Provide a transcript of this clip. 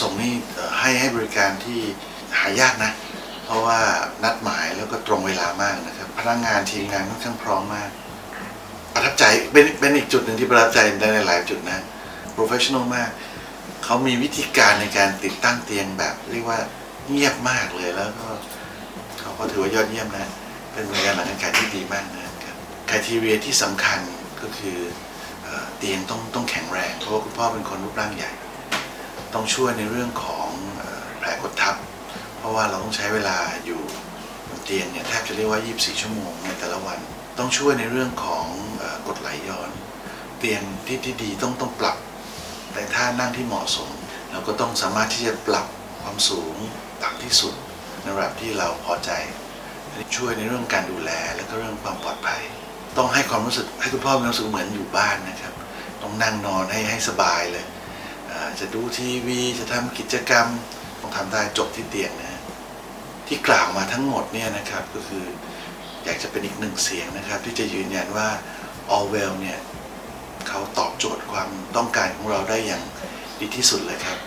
ส่งนี่ให้ให้บริการที่หายากนะ เพราะว่านัดหมายแล้วก็ตรงเวลามากนะครับ พนักงานทีมงานค่อนข้างพร้อมมาก ประทับใจเป็นเป็นอีกจุดหนึ่งที่ประทับใจในหลายจุดนะ professional มากเขามีวิธีการในการติดตั้งเตียงแบบ เรียกว่าเงียบมากเลยแล้วก็เขาก็ถือว่ายอดเยี่ยมนะ เป็นบริการหลังการที่ดีมากนะครับคทีเรียที่สำคัญก็คือเอ่อเตียงต้องต้องแข็งแรง เพราะว่าคุณพ่อเป็นคนรูปร่างใหญ่ ต้องช่วยในเรื่องของแผลกดทับ เพราะว่าเราต้องใช้เวลาอยู่บนเตียงเนี่ยแทบจะเรียกว่า 24 ชั่วโมงในแต่ละวัน ต้องช่วยในเรื่องของอกดไหลย้อน เตียงที่ที่ดีต้องต้องปรับในท่านั่งที่เหมาะสม เราก็ต้องสามารถที่จะปรับความสูงต่ำที่สุดในระดับที่เราพอใจ ช่วยในเรื่องการดูแลและก็เรื่องความปลอดภัย ต้องให้ความรู้สึกให้คุณพ่อมีความรู้สึกเหมือนอยู่บ้านนะครับ ต้องนั่งนอนให้ให้สบายเลย จะดูทีวีจะทำกิจกรรมต้องทำได้จบที่เตียงนะฮะที่กล่าวมาทั้งหมดเนี่ยนะครับก็คืออยากจะเป็นอีกหนึ่งเสียงนะครับ ที่จะยืนยันว่า All Well เนี่ยเขาตอบโจทย์ความต้องการของเราได้อย่างดีที่สุดเลยครับ